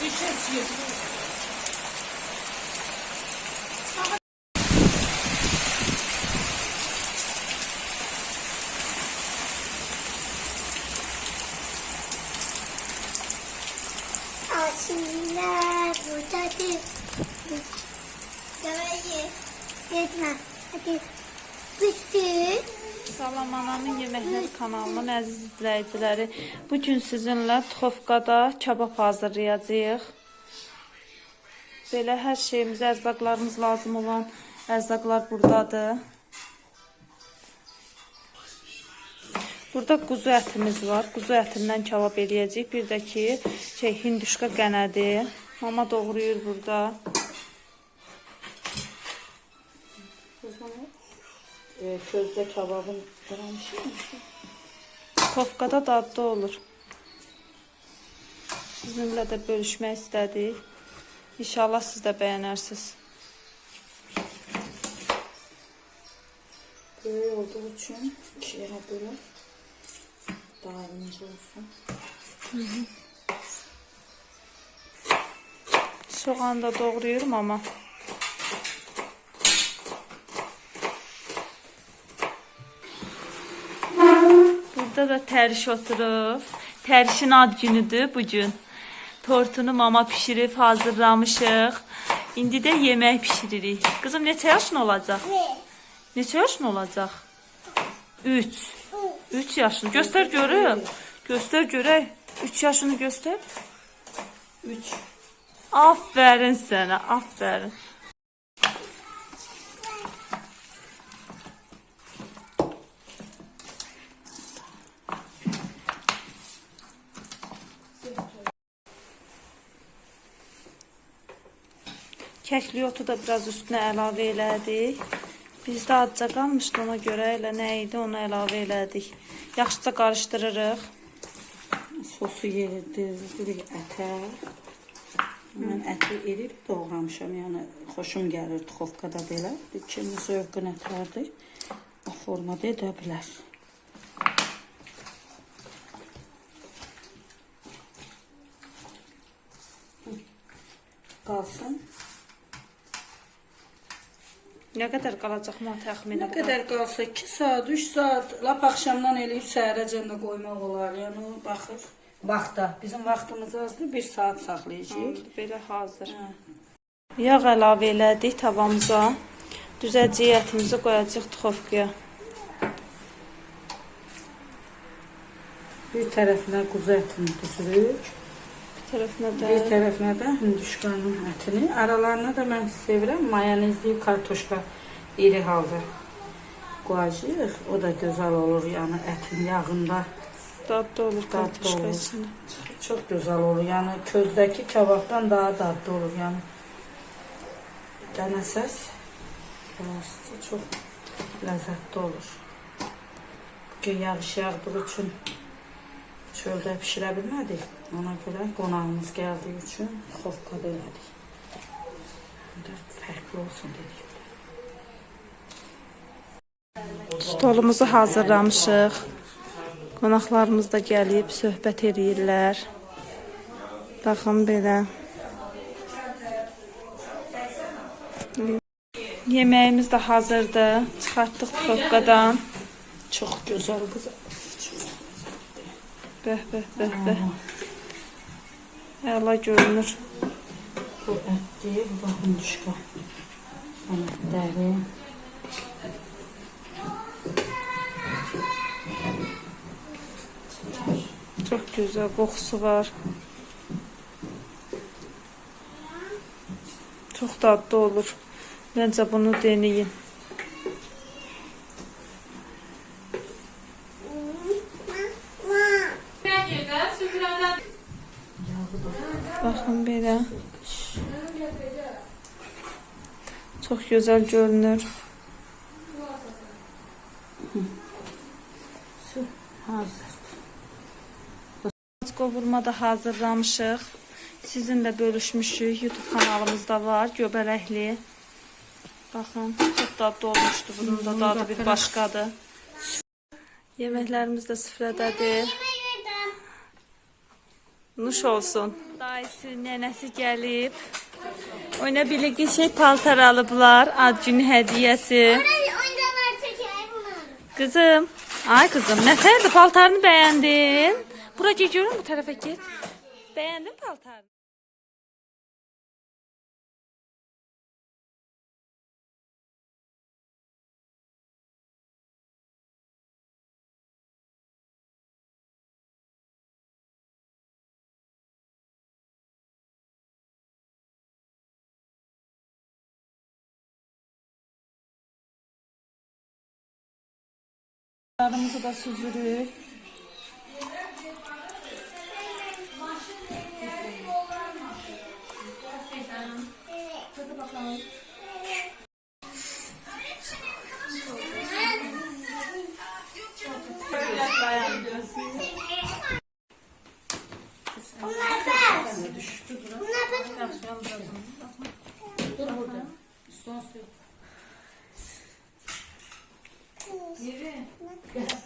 Aslında buradadır. Dayı. Gitme. Hadi. Bitti. Salam Anamın Yeməkləri kanalının əziz izləyiciləri. Bu gün sizinlə Tuxovkada kabab hazırlayacağıq. Belə hər şeyimiz, ərzaqlarımız lazım olan ərzaqlar buradadır. Burada quzu ətimiz var. Quzu ətindən kabab eləyəcəyik. Bir də ki, şey hinduşka qənədi. Mama doğrayır burada. E, közde kebabın falan bir şey mi? Kofkada dadlı olur. Sizinlə də bölüşmək istədik. İnşallah siz də bəyənərsiniz. Böyle olduğu için şeye böyle daha ince olsun. Soğanı da doğrayıyorum ama. Burada da Təriş oturub. Tərişin ad günüdür bu gün. Tortunu mama pişirib hazırlamışıq. İndi də yemək pişiririk. Qızım neçə yaşın olacaq? Ne? Neçə yaşın olacaq? 3. 3 yaşın. Göstər görüm. Göstər görək. 3 yaşını göstər. Üç. Aferin sənə, aferin. Kəkli otu da biraz üstünə əlavə elədik. Bizdə azca qalmışdı ona görə elə nə idi onu əlavə elədik. Yaxşıca qarışdırırıq. Sosu yedirdiririk ətə. Mən əti erib doğramışam. Yəni xoşum gəlir tuxovkada belə. Kimi zövqün ətlərdir. O formada edə bilər. Qalsın. Nə qədər qalacaq mı təxminən? Nə qədər qalsa 2 saat, 3 saat, lap axşamdan eləyib səhərəcən də qoymaq olar. Yəni o baxır. Vaxta. Bizim vaxtımız azdır. 1 saat saxlayacağıq. Belə hazır. Hə. Yağ əlavə elədik tavamıza. Düzəcək ətimizi qoyacağıq tuxovkaya. Bir tərəfinə quzu ətini düzürük. Tərəfinə də Bir tərəfinə də hinduşkanın ətini. Aralarına da mən sevirəm mayonezli kartoşka iri halda qoyacağıq. O da gözəl olur, yəni ətin yağında. dadlı olur kartuşka içində. Çox gözəl olur. Yəni közdəki kababdan daha dadlı olur. Yəni burası çox ləzzətli olur. Bugün yağış yağdığı üçün çöldə pişirə bilmədik. Ona görə qonağımız gəldiyi üçün xofkada elədik. Bir də fərqli olsun dedik. Stolumuzu hazırlamışıq. Qonaqlarımız da gəlib söhbət eləyirlər. Baxın belə. Yeməyimiz də hazırdır. Çıxartdıq tuxovkadan. Çox gözəl qızı. Bəh, bəh, bəh, bəh. Əla görünür. Bu ətdir, bu da hinduşka. Yəni dəri. Çox gözəl qoxusu var. Çox dadlı olur. Məncə bunu deneyin. Belə. Çox gözəl görünür. Su hazır. Qovurma da hazırlamışıq. Sizin də bölüşmüşük. YouTube kanalımızda var. Göbələkli. Baxın, çox dadlı olmuşdu. Bunun da dadı bir başqadır. Yeməklərimiz də süfrədədir. Nuş olsun. Dayısı, nənəsi gəlib. Oyna birlikdə şey paltar alıblar. Ad günü bunu. Kızım. Ay kızım. Nəfərdir paltarını bəyəndin? Bura gec görüm bu tərəfə get. Bəyəndin paltarını? Sarımızı da süzürük. Bunlar beyaz. Bunlar beyaz. Şimdi für aferin. Bak Yes.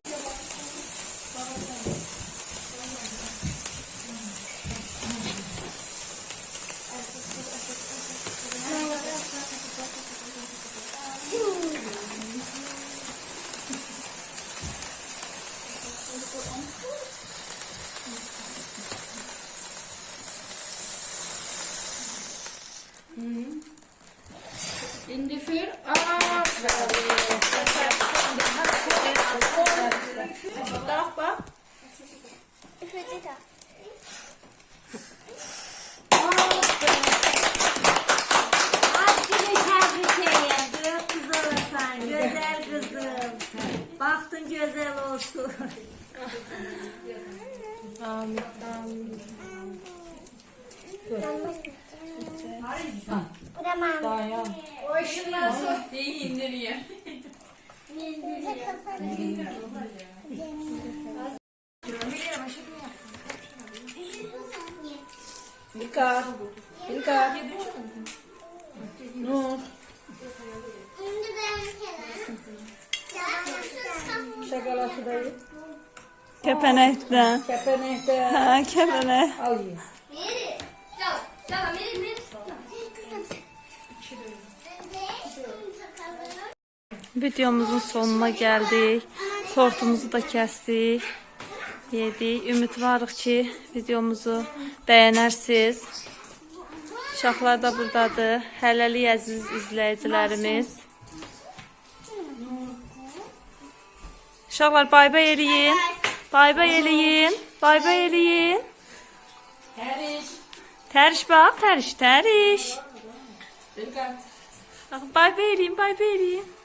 De. Aşkını tebrik ederim. Büyük kız olasan. Güzel kızım. Baktın güzel olsun. Bu da mavi. Dayan. Dikkat. Dikkat. Nur. Şimdi ben kendim. Şokolatıdayı. Kəpənəkdən. Kepenekte. Hə, kəpənək. Al ye. Videomuzun sonuna gəldik. Tortumuzu da kəsdik. Yedik. Ümidvarıq ki, videomuzu bəyənərsiniz. Uşaqlar da buradadır. Hələlik əziz izləyicilərimiz. Uşaqlar bay bay eləyin. Bay bay eləyin. Bay bay eləyin.Teriş. Təriş bax, təriş, təriş. Bax, Bay bay eləyin, bay bay eləyin.Teriş.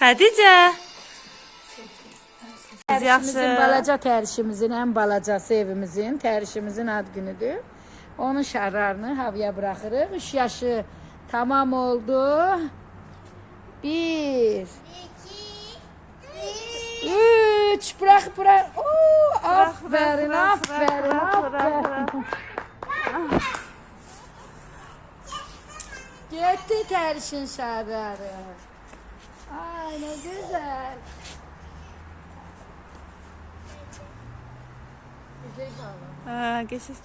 Xədicə. Terişimizin balaca terişimizin en balacası evimizin terişimizin ad günüdür. Onun şarlarını havaya bırakırıq. Üç yaşı tamam oldu. Bir, üç, bırak bırak. Oo, aferin, aferin, terişin şarları. Ay ne güzel. Güzel bağlı. Hə, keçək.